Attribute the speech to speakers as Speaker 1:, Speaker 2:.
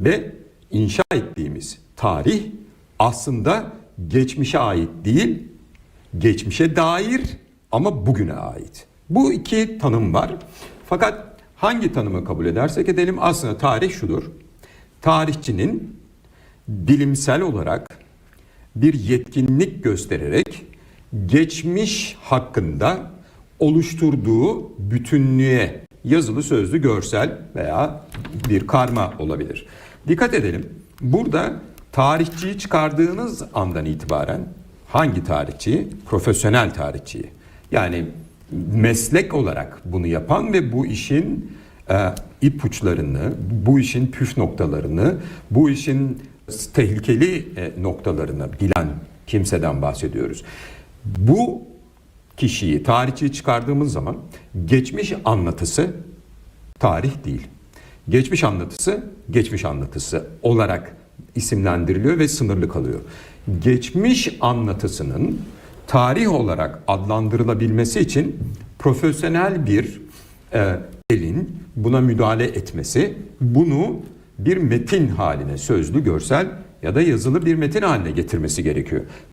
Speaker 1: Ve inşa ettiğimiz tarih aslında geçmişe ait değil, geçmişe dair ama bugüne ait. Bu iki tanım var. Fakat hangi tanımı kabul edersek edelim aslında tarih şudur. Tarihçinin bilimsel olarak bir yetkinlik göstererek geçmiş hakkında oluşturduğu bütünlüğe yazılı, sözlü, görsel veya bir karma olabilir. Dikkat edelim. Burada tarihçiyi çıkardığınız andan itibaren hangi tarihçiyi? Profesyonel tarihçiyi. Yani meslek olarak bunu yapan ve bu işin e, ipuçlarını, bu işin püf noktalarını, bu işin tehlikeli e, noktalarını bilen kimseden bahsediyoruz. Bu kişiyi, tarihçiyi çıkardığımız zaman geçmiş anlatısı tarih değil. Geçmiş anlatısı, geçmiş anlatısı olarak isimlendiriliyor ve sınırlı kalıyor. Geçmiş anlatısının tarih olarak adlandırılabilmesi için profesyonel bir e, elin buna müdahale etmesi, bunu bir metin haline, sözlü, görsel ya da yazılı bir metin haline getirmesi gerekiyor.